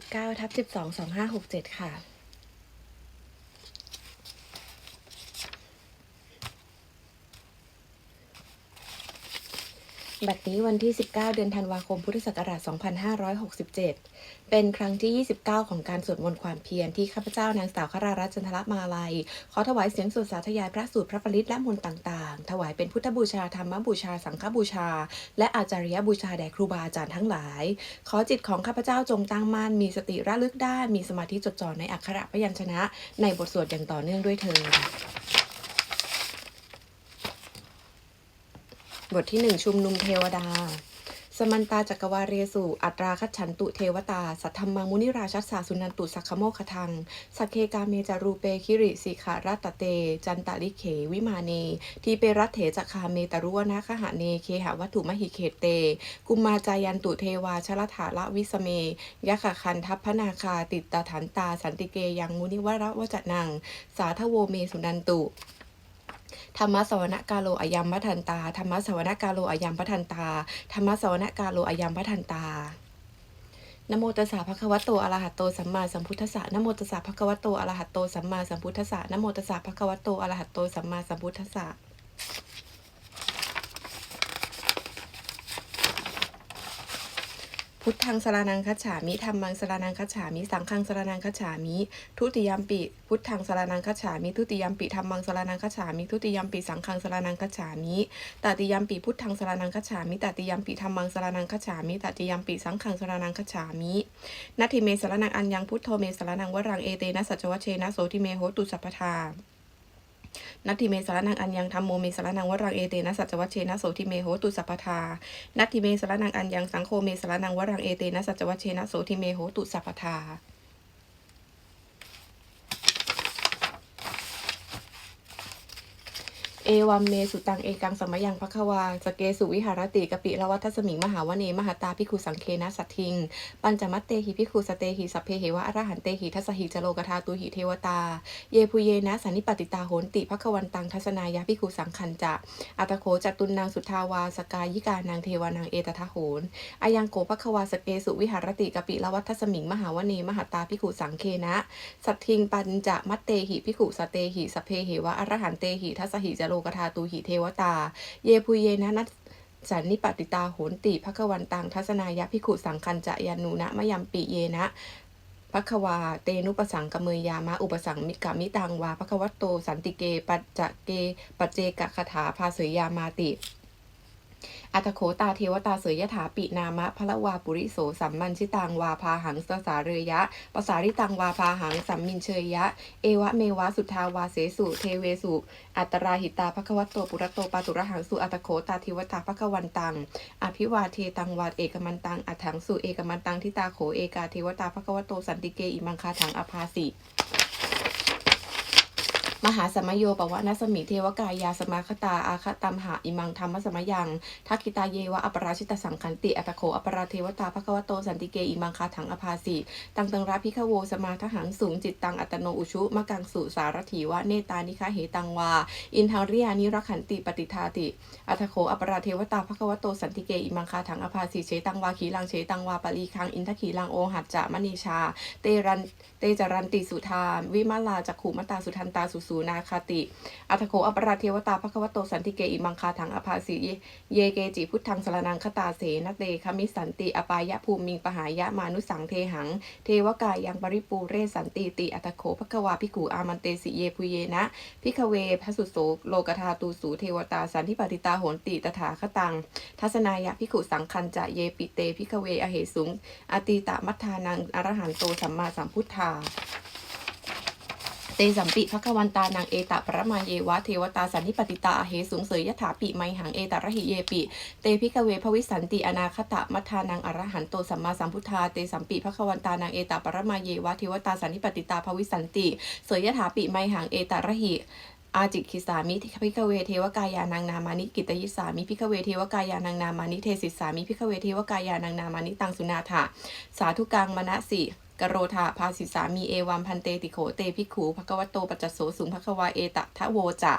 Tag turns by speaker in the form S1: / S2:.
S1: 19ทับ12 2567 ค่ะ บัดนี้วันที่ 19 เดือนธันวาคมพุทธศักราช 2567 เป็นครั้งที่ 29 ของการสวดมนต์ความเพียรที่ข้าพเจ้านางสาวครารัตน์จันทรมาลัย ขอถวายเสียงสวดสาธยายพระสูตรพระปริตและมนต์ต่างๆ ถวายเป็นพุทธบูชาธรรมบูชา สังฆบูชา และอาจาริยบูชาแด่ครูบาอาจารย์ทั้งหลาย ขอจิตของข้าพเจ้าจงตั้งมั่นมีสติระลึกได้มีสมาธิจดจ่อในอักขระพยัญชนะ ในบทสวดอย่างต่อเนื่องด้วยเถิด บทที่หนึ่งชุมนุมเทวดา สมันตาจักรวาเรสุ อัตราคัจฉันตุเทวตา สัทธรรมังมุนิราชัสสาสุนันตุสักขโมคทัง สักเคกาเมจารูเปคิริสิขารัตเต จันตาลิเขวิมาเน ทีเปรัตเถจคาเมตรุวนาคหะเนเคหะวัตถุมหิเขตเต กุมมาจายันตุเทวาชลถาละวิสเมยะขคันทัพพนาคาติตตฐานตาสันติเกยังมุนิวระวจนัง สาทโวเมสุนันตุ ธรรมสวนกาโลอายัมพัทันตา ธรรมสวนกาโลอายัมพัทันตา ธรรมสวนกาโลอายัมพัทันตานโมตัสสะภะคะวะโตอะระหะโตสัมมาสัมพุทธัสสะนโมตัสสะภะคะวะโตอะระหะโตสัมมาสัมพุทธัสสะนโมตัสสะภะคะวะโตอะระหะโตสัมมาสัมพุทธัสสะ พุทธังสรนังคัจฉามิธรรมังสรนังคัจฉามิ สังฆังสรนังคัจฉามิ ทุติยมปิ พุทธังสรนังคัจฉามิ ทุติยมปิธรรมังสรนังคัจฉามิ ทุติยมปิสังฆังสรนังคัจฉามิ ตติยมปิพุทธังสรนังคัจฉามิ ตติยมปิธรรมังสรนังคัจฉามิ ตติยมปิสังฆังสรนังคัจฉามิ นัตถิเมสรนังอัญญังพุทโธเมสรนังวรังเอเตนะสัจวัชเชนะโสติเมโหตุสัพพทา นัตถิเมสารนังอัญญังธรรมโมเมสารนังวรังเอเตนะสัจวัชเชนะโสทิเมโหตุสัพพทา นัตถิเมสารนังอัญญังสังโฆเมสารนังวรังเอเตนะสัจวัชเชนะโสทิเมโหตุสัพพทา เอวัมเมสุตังเอกังสมยังภควาสเกสุวิหารติกปิละวัฏสมิงมหาวเนมหาตาพิคุสังเคนะสัตทิง ปัญจมัตเตหิพิคุสเตหิสัพเพเหวะอรหันเตหิทัสหิจโลกธาตุหิเทวตา เยพุเยนะสันนิปติตาโหนติภควันตังทัศนายาพิคุสังคันจะอัตโขจตุนนางสุทาวาสกายิกานางเทวานางเอตทะโหนอายังโกภควาสเกสุวิหารติกปิละวัฏสมิงมหาวเนมหาตาพิคุสังเคนะสัตทิงปัญจมัตเตหิพิขุสเตหิสพเพเหวะอรหันเตหิทัสหิจโลกธาตูหิเทวตา เยพุเยนะนัสสันนิปติตาโหนติภควันตังทัศนายะพิขุสังคันจะยานุนะมยัมปิเยนะภควาเตนุปสังกเมยามะอุปสังมิกามิตังวาภควัตโตสันติเก ปัจจเก ปัจเจกคาถาภาเสยยามาติ อัตโขตาเทวตาเสยยถาปินามะพระวาปุริโสสัมมันชิตังวาพาหังสสาเรยะปสาริตังวาพาหังสัมมินเชยยะ เอวะเมวะสุทาวาเสสุเทเวสุ อัตราหิตาภควัตโตปุระโตปาตุระหังสุอัตโขตาเทวตาภควันตัง อภิวาเทตังวาเอกมันตังอัถังสุเอกมันตังทิตาโขเอกาเทวตาภควัตโตสันติเกอิมังคาถังอภาสิ มหาสมโยปวะนสมิเทวกายาสมาคตาอาคตัมหาอิมังธรรมสมยังทักขิตาเยวะอปราชิตสังคันติอัตโขอปราเทวตาภควโตสันติเกอิมังคาถังอภาสิตังตังราพิฆโวสมาทหังสูงจิตตังอัตโนอุชุมะกังสุสารถีวะเนตานิคาเหตังวา อินทาริยานิรักขันติปฏิทาติอัตโขอปราเทวตาภควโตสันติเกอิมังคาถังอภาสิเชตังวาขีลังเชตังวาปลีคังอินทขีลังโอหัจจะมณีชา เตรันเตจรันติสุธามวิมาลาจักขุมตาสุทันตาสุสูนาคาติ อัตโขอปราเทวตาภควโตสันติเกอิมังคาถังอภาสิเยเกจิพุทธังสรนังคตาเสนเตคมิสันติอปายะภูมิงปหายะมานุสังเทหัง เทวกายังปริปูเรสันติติอัตโขภควาพิกูอามันเตสิเยพุเยนะพิกเวพระสุโสโลกธาตูสูเทวตาสันทิปติตาโหนติตถาคตัง ทัศนายะพิกุสังคันจะเยปิเตพิกเวอเหสุงอติตะมัทานังอรหันโตสัมมาสัมพุทธา เตสัมปิภควันตานางเอตะปรมาเยวะเทวตาสันนิปติตาเหสุงเสยยถาปิไมหังเอตระหิเยปิ เตพิกเวภวิสันติอนาคตะมัทานังอรหันโตสัมมาสัมพุทธาเตสัมปิภควันตานางเอตะปรมาเยวะเทวตาสันนิปติตาภวิสันติเสยยถาปิไมหังเอตระหิอาจิคิสามิพิกเวเทวกายานางนามานิกิตยิสามิพิกเวเทวกายานางนามานิเทศิสามิพิกเวเทวกายานางนามานิตังสุนาถาสาธุกังมณสิ กโรธาภาสิสามีเอวัมพันเตติโขเตพิขูภควโตปัจจโสสุงภควาเอตะทะโวจะ